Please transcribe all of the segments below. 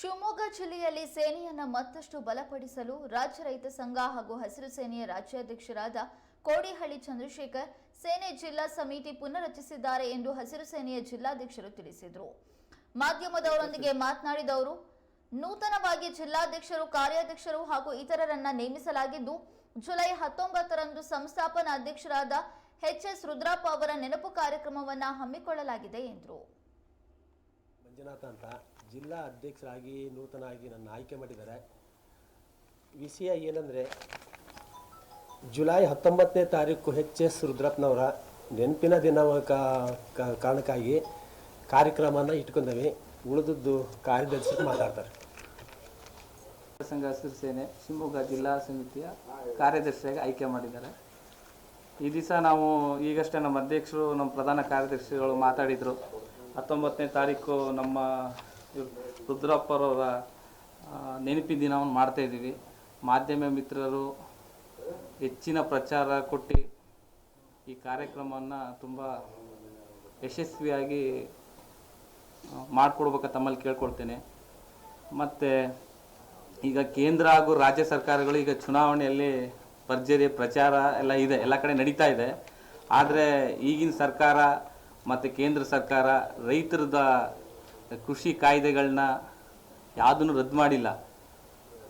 ಶಿವಮೊಗ್ಗ ಜಿಲ್ಲೆಯಲ್ಲಿ ಸೇನೆಯನ್ನು ಮತ್ತಷ್ಟು ಬಲಪಡಿಸಲು ರಾಜ್ಯ ರೈತ ಸಂಘ ಹಾಗೂ ಹಸಿರು ಸೇನೆಯ ರಾಜ್ಯಾಧ್ಯಕ್ಷರಾದ ಕೋಡಿಹಳ್ಳಿ ಚಂದ್ರಶೇಖರ್ ಸೇನೆ ಜಿಲ್ಲಾ ಸಮಿತಿ ಪುನರ್ರಚಿಸಿದ್ದಾರೆ ಎಂದು ಹಸಿರು ಸೇನೆಯ ಜಿಲ್ಲಾಧ್ಯಕ್ಷರು ತಿಳಿಸಿದರು. ಮಾಧ್ಯಮದವರೊಂದಿಗೆ ಮಾತನಾಡಿದ ಅವರು, ನೂತನವಾಗಿ ಜಿಲ್ಲಾಧ್ಯಕ್ಷರು, ಕಾರ್ಯಾಧ್ಯಕ್ಷರು ಹಾಗೂ ಇತರರನ್ನ ನೇಮಿಸಲಾಗಿದ್ದು, ಜುಲೈ ಹತ್ತೊಂಬತ್ತರಂದು ಸಂಸ್ಥಾಪನಾ ಅಧ್ಯಕ್ಷರಾದ ಎಚ್ ಎಸ್ ರುದ್ರಪ್ಪ ಅವರ ನೆನಪು ಕಾರ್ಯಕ್ರಮವನ್ನು ಹಮ್ಮಿಕೊಳ್ಳಲಾಗಿದೆ ಎಂದರು. ಮಂಜುನಾಥ ಅಂತ ಜಿಲ್ಲಾ ಅಧ್ಯಕ್ಷರಾಗಿ ನೂತನವಾಗಿ ನನ್ನ ಆಯ್ಕೆ ಮಾಡಿದ್ದಾರೆ. ವಿಷಯ ಏನಂದರೆ, ಜುಲೈ ಹತ್ತೊಂಬತ್ತನೇ ತಾರೀಕು ಎಚ್ ಎಸ್ ರುದ್ರಪ್ಪನವರ ನೆನಪಿನ ದಿನ ಕಾರಣಕ್ಕಾಗಿ ಕಾರ್ಯಕ್ರಮನ ಇಟ್ಕೊಂಡವಿ. ಉಳಿದದ್ದು ಕಾರ್ಯದರ್ಶಿ ಮಾತಾಡ್ತಾರೆ. ಸಂಘ ಹಸಿರು ಸೇನೆ, ಶಿವಮೊಗ್ಗ ಜಿಲ್ಲಾ ಸಮಿತಿಯ ಕಾರ್ಯದರ್ಶಿಯಾಗಿ ಆಯ್ಕೆ ಮಾಡಿದ್ದಾರೆ. ಈ ದಿವಸ ನಾವು ಈಗಷ್ಟೇ ನಮ್ಮ ಅಧ್ಯಕ್ಷರು, ನಮ್ಮ ಪ್ರಧಾನ ಕಾರ್ಯದರ್ಶಿಗಳು ಮಾತಾಡಿದರು. ಹತ್ತೊಂಬತ್ತನೇ ತಾರೀಕು ನಮ್ಮ ರುದ್ರಪ್ಪರವರ ನೆನಪಿನ ದಿನವನ್ನು ಮಾಡ್ತಾ ಇದ್ದೀವಿ. ಮಾಧ್ಯಮ ಮಿತ್ರರು ಹೆಚ್ಚಿನ ಪ್ರಚಾರ ಕೊಟ್ಟು ಈ ಕಾರ್ಯಕ್ರಮವನ್ನು ತುಂಬ ಯಶಸ್ವಿಯಾಗಿ ಮಾಡಿಕೊಡ್ಬೇಕ ತಮ್ಮಲ್ಲಿ ಕೇಳ್ಕೊಳ್ತೇನೆ. ಮತ್ತು ಈಗ ಕೇಂದ್ರ ಹಾಗೂ ರಾಜ್ಯ ಸರ್ಕಾರಗಳು ಈಗ ಚುನಾವಣೆಯಲ್ಲಿ ಭರ್ಜರಿ ಪ್ರಚಾರ ಎಲ್ಲ ಇದೆ, ಎಲ್ಲ ಕಡೆ ನಡೀತಾ ಇದೆ. ಆದರೆ ಈಗಿನ ಸರ್ಕಾರ ಮತ್ತು ಕೇಂದ್ರ ಸರ್ಕಾರ ರೈತರದ ಕೃಷಿ ಕಾಯ್ದೆಗಳನ್ನ ಯಾವುದನ್ನು ರದ್ದು ಮಾಡಿಲ್ಲ.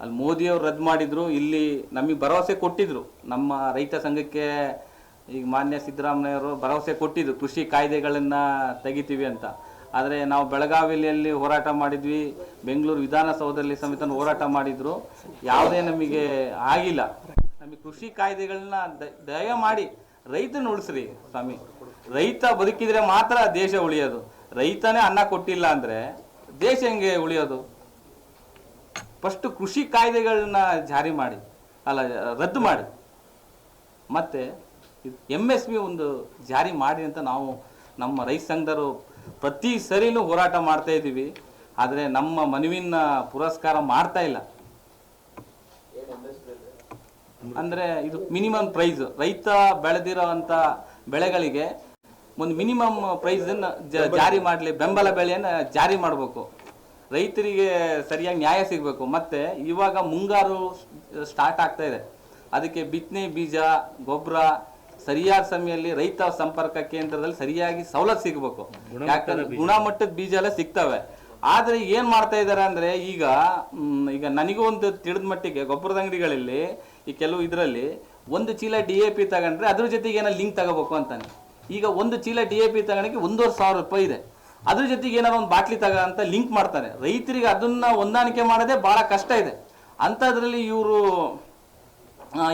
ಅಲ್ಲಿ ಮೋದಿಯವರು ರದ್ದು ಮಾಡಿದ್ರು, ಇಲ್ಲಿ ನಮಗೆ ಭರವಸೆ ಕೊಟ್ಟಿದ್ರು. ನಮ್ಮ ರೈತ ಸಂಘಕ್ಕೆ ಈಗ ಮಾನ್ಯ ಸಿದ್ದರಾಮಯ್ಯವರು ಭರವಸೆ ಕೊಟ್ಟಿದ್ರು, ಕೃಷಿ ಕಾಯ್ದೆಗಳನ್ನು ತೆಗಿತೀವಿ ಅಂತ. ಆದರೆ ನಾವು ಬೆಳಗಾವಿಯಲ್ಲಿ ಹೋರಾಟ ಮಾಡಿದ್ವಿ, ಬೆಂಗಳೂರು ವಿಧಾನಸೌಧದಲ್ಲಿ ಸಮೇತ ಹೋರಾಟ ಮಾಡಿದ್ರು. ಯಾವುದೇ ನಮಗೆ ಆಗಿಲ್ಲ. ನಮಗೆ ಕೃಷಿ ಕಾಯ್ದೆಗಳನ್ನ ದಯ ಮಾಡಿ ರೈತನ ಉಳಿಸ್ರಿ ಸ್ವಾಮಿ. ರೈತ ಬದುಕಿದ್ರೆ ಮಾತ್ರ ದೇಶ ಉಳಿಯೋದು. ರೈತನೇ ಅನ್ನ ಕೊಟ್ಟಿಲ್ಲ ಅಂದ್ರೆ ದೇಶ ಹೆಂಗೆ ಉಳಿಯೋದು? ಫಸ್ಟ್ ಕೃಷಿ ಕಾಯ್ದೆಗಳನ್ನ ಜಾರಿ ಮಾಡಿ, ಅಲ್ಲ, ರದ್ದು ಮಾಡಿ. ಮತ್ತೆ ಎಂ ಎಸ್ ಬಿ ಒಂದು ಜಾರಿ ಮಾಡಿ ಅಂತ ನಾವು ನಮ್ಮ ರೈತ ಸಂಘದವರು ಪ್ರತಿ ಸರಿನೂ ಹೋರಾಟ ಮಾಡ್ತಾ ಇದ್ದೀವಿ. ಆದರೆ ನಮ್ಮ ಮನವಿನ ಪುರಸ್ಕಾರ ಮಾಡ್ತಾ ಇಲ್ಲ. ಅಂದರೆ ಇದು ಮಿನಿಮಮ್ ಪ್ರೈಸ್ ರೈತ ಬೆಳೆದಿರೋವಂಥ ಬೆಳೆಗಳಿಗೆ ಒಂದು ಮಿನಿಮಮ್ ಪ್ರೈಸನ್ನು ಜಾರಿ ಮಾಡಲಿ ಬೆಂಬಲ ಬೆಲೆಯನ್ನು ಜಾರಿ ಮಾಡಬೇಕು. ರೈತರಿಗೆ ಸರಿಯಾಗಿ ನ್ಯಾಯ ಸಿಗಬೇಕು. ಮತ್ತು ಇವಾಗ ಮುಂಗಾರು ಸ್ಟಾರ್ಟ್ ಆಗ್ತಾ ಇದೆ. ಅದಕ್ಕೆ ಬಿತ್ತನೆ ಬೀಜ ಗೊಬ್ಬರ ಸರಿಯಾದ ಸಮಯದಲ್ಲಿ ರೈತ ಸಂಪರ್ಕ ಕೇಂದ್ರದಲ್ಲಿ ಸರಿಯಾಗಿ ಸವಲತ್ತು ಸಿಗಬೇಕು. ಯಾಕಂದ್ರೆ ಗುಣಮಟ್ಟದ ಬೀಜ ಎಲ್ಲ ಸಿಗ್ತವೆ. ಆದರೆ ಏನು ಮಾಡ್ತಾ ಇದ್ದಾರೆ ಅಂದರೆ ಈಗ ಈಗ ನನಗೂ ಒಂದು ತಿಳಿದ ಮಟ್ಟಿಗೆ ಗೊಬ್ಬರದ ಅಂಗಡಿಗಳಲ್ಲಿ ಈ ಕೆಲವು ಇದರಲ್ಲಿ ಒಂದು ಚೀಲ ಡಿ ಎ ಪಿ ತಗೊಂಡ್ರೆ ಅದ್ರ ಜೊತೆಗೆ ಏನೋ ಲಿಂಕ್ ತಗೋಬೇಕು ಅಂತಾನೆ. ಈಗ ಒಂದು ಚೀಲ ಡಿ ಎ ಪಿ ತಗೊಳಕ್ಕೆ ಒಂದೂವರೆ ಸಾವಿರ ರೂಪಾಯಿ ಇದೆ. ಅದ್ರ ಜೊತೆಗೆ ಏನಾದ್ರು ಒಂದು ಬಾಟ್ಲಿ ತಗ ಅಂತ ಲಿಂಕ್ ಮಾಡ್ತಾರೆ. ರೈತರಿಗೆ ಅದನ್ನ ಹೊಂದಾಣಿಕೆ ಮಾಡೋದೇ ಬಹಳ ಕಷ್ಟ ಇದೆ. ಅಂಥದ್ರಲ್ಲಿ ಇವರು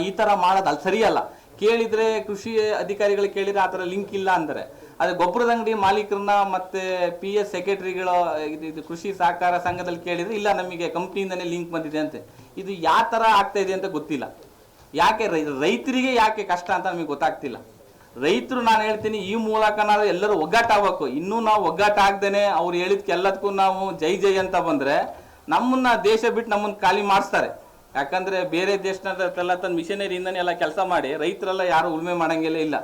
ಈ ಥರ ಮಾಡೋದು ಅಲ್ಲಿ ಸರಿಯಲ್ಲ. ಕೇಳಿದ್ರೆ ಕೃಷಿ ಅಧಿಕಾರಿಗಳು ಕೇಳಿದ್ರೆ ಆ ಥರ ಲಿಂಕ್ ಇಲ್ಲ ಅಂತಾರೆ ಅದೇ ಗೊಬ್ಬರದ ಅಂಗಡಿ ಮಾಲೀಕರನ್ನ ಮತ್ತೆ ಪಿ ಎಸ್ ಸೆಕ್ರೆಟರಿಗಳು ಇದು ಕೃಷಿ ಸಹಕಾರ ಸಂಘದಲ್ಲಿ ಕೇಳಿದ್ರೆ ಇಲ್ಲ ನಮಗೆ ಕಂಪ್ನಿಯಿಂದನೇ ಲಿಂಕ್ ಬಂದಿದೆ ಅಂತೆ. ಇದು ಯಾವ ಥರ ಆಗ್ತಾ ಅಂತ ಗೊತ್ತಿಲ್ಲ. ಯಾಕೆ ರೈತರಿಗೆ ಯಾಕೆ ಕಷ್ಟ ಅಂತ ನಮಗೆ ಗೊತ್ತಾಗ್ತಿಲ್ಲ. ರೈತರು ನಾನು ಹೇಳ್ತೀನಿ, ಈ ಮೂಲಕ ನಾವು ಎಲ್ಲರೂ ಒಗ್ಗಟ್ಟಾಗಬೇಕು ಇನ್ನೂ ನಾವು ಒಗ್ಗಟ್ಟಾಗ್ದೇನೆ ಅವ್ರು ಹೇಳಿದ್ಕೆ ಎಲ್ಲದಕ್ಕೂ ನಾವು ಜೈ ಜೈ ಅಂತ ಬಂದ್ರೆ ನಮ್ಮನ್ನ ದೇಶ ಬಿಟ್ಟು ನಮ್ಮನ್ನ ಖಾಲಿ ಮಾಡಿಸ್ತಾರೆ. ಯಾಕಂದ್ರೆ ಬೇರೆ ದೇಶದಲ್ಲ ತನ್ನ ಮಿಷನರಿಯಿಂದನೇ ಎಲ್ಲ ಕೆಲಸ ಮಾಡಿ ರೈತರೆಲ್ಲ ಯಾರು ಉಳುಮೆ ಮಾಡಂಗಿಲ್ಲ ಇಲ್ಲ.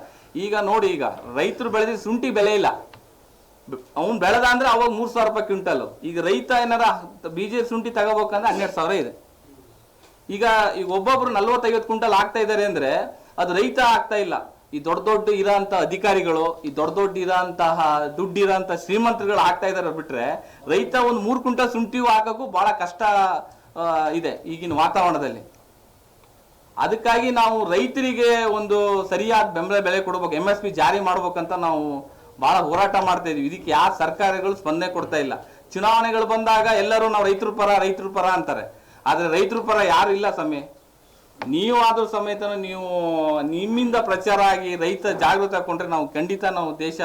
ಈಗ ನೋಡಿ ಈಗ, ರೈತರು ಬೆಳೆದಿದ್ದು ಶುಂಠಿ ಬೆಲೆ ಇಲ್ಲ. ಅವ್ನು ಬೆಳೆದ ಅಂದ್ರೆ ಅವಾಗ ಮೂರ್ ಸಾವಿರ ರೂಪಾಯಿ ಕ್ವಿಂಟಲ್. ಈಗ ರೈತ ಏನಾರ ಬೀಜ ಶುಂಠಿ ತಗೋಬೇಕಂದ್ರೆ ಹನ್ನೆರಡು ಸಾವಿರ ಇದೆ. ಈಗ ಈಗ ಒಬ್ಬೊಬ್ರು ನಲ್ವತ್ತೈವತ್ತು ಕ್ವಿಂಟಲ್ ಆಗ್ತಾ ಇದ್ದಾರೆ ಅಂದ್ರೆ ಅದು ರೈತ ಆಗ್ತಾ ಇಲ್ಲ. ಈ ದೊಡ್ಡ ದೊಡ್ಡ ಇರೋಂಥ ಅಧಿಕಾರಿಗಳು, ಈ ದೊಡ್ಡ ದೊಡ್ಡ ಇರೋಂತಹ ದುಡ್ಡು ಇರೋಂಥ ಶ್ರೀಮಂತರುಗಳು ಆಗ್ತಾ ಇದಾರೆ ಬಿಟ್ರೆ ರೈತ ಒಂದು ಮೂರು ಕುಂಟ ಶುಂಠಿ ಹಾಕಕ್ಕೂ ಬಹಳ ಕಷ್ಟ ಇದೆ ಈಗಿನ ವಾತಾವರಣದಲ್ಲಿ. ಅದಕ್ಕಾಗಿ ನಾವು ರೈತರಿಗೆ ಒಂದು ಸರಿಯಾದ ಬೆಂಬಲ ಬೆಲೆ ಕೊಡಬೇಕು ಎಂ ಎಸ್ ಪಿ ಜಾರಿ ಮಾಡ್ಬೇಕಂತ ನಾವು ಬಹಳ ಹೋರಾಟ ಮಾಡ್ತಾ ಇದೀವಿ. ಇದಕ್ಕೆ ಯಾವ ಸರ್ಕಾರಗಳು ಸ್ಪಂದನೆ ಕೊಡ್ತಾ ಇಲ್ಲ. ಚುನಾವಣೆಗಳು ಬಂದಾಗ ಎಲ್ಲರೂ ನಾವು ರೈತರ ಪರ ರೈತರ ಪರ ಅಂತಾರೆ. ಆದರೆ ರೈತರ ಪರ ಯಾರು ಇಲ್ಲ ಸಮಯ ನೀವು ಆದ್ರೂ ಸಮೇತ ನೀವು ನಿಮ್ಮಿಂದ ಪ್ರಚಾರ ಆಗಿ ರೈತ ಜಾಗೃತ ಕೊಂಡ್ರೆ ನಾವು ಖಂಡಿತ ನಾವು ದೇಶ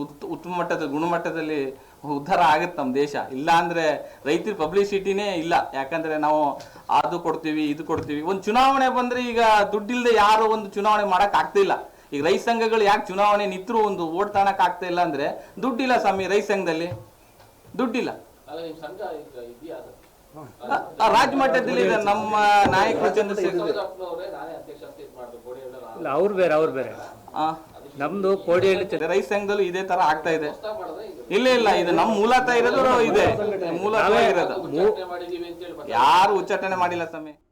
ಉತ್- ಉತ್ತಮ ಮಟ್ಟದ, ಗುಣಮಟ್ಟದಲ್ಲಿ ಉದ್ಧಾರ ಆಗುತ್ತೆ ನಮ್ಮ ದೇಶ. ಇಲ್ಲ ಅಂದ್ರೆ ರೈತರ ಪಬ್ಲಿಸಿಟಿನೇ ಇಲ್ಲ. ಯಾಕಂದ್ರೆ ನಾವು ಅದು ಕೊಡ್ತೀವಿ, ಇದು ಕೊಡ್ತೀವಿ. ಒಂದು ಚುನಾವಣೆ ಬಂದ್ರೆ ಈಗ ದುಡ್ಡಿಲ್ಲದೆ ಯಾರು ಒಂದು ಚುನಾವಣೆ ಮಾಡಕ್ ಆಗ್ತಿಲ್ಲ ಈಗ ರೈತ ಸಂಘಗಳು ಯಾಕೆ ಚುನಾವಣೆ ನಿಂತರೂ ಒಂದು ಓಟ್ ತಾಣಕ್ ಆಗ್ತಾ ಇಲ್ಲ ಅಂದ್ರೆ ದುಡ್ಡಿಲ್ಲ ಸ್ವಾಮಿ ರೈತ ಸಂಘದಲ್ಲಿ. ದುಡ್ಡಿಲ್ಲ. ರಾಜ್ಯ ಮಟ್ಟದಲ್ಲಿ ಇದೆ. ನಮ್ಮ ನಾಯಕರು ಚಂದ್ರಶೇಖರ್ ಇಲ್ಲ ಅವ್ರು ಬೇರೆ ಅವ್ರು ಬೇರೆ. ಆ, ನಮ್ದು ಕೋಡಿಹಳ್ಳಿ ಚ- ರೈತ ಸಂಘದಲ್ಲೂ ಇದೇ ತರ ಆಗ್ತಾ ಇದೆ. ಇಲ್ಲ ಇಲ್ಲ ಇದು ನಮ್ಮ ಮೂಲತಃ ಇರೋದು ಇದೆ. ಮೂಲತಃ ಇರೋದು. ಯಾರು ಉಚ್ಚಾಟನೆ ಮಾಡಿಲ್ಲ ಸ್ವಾಮಿ.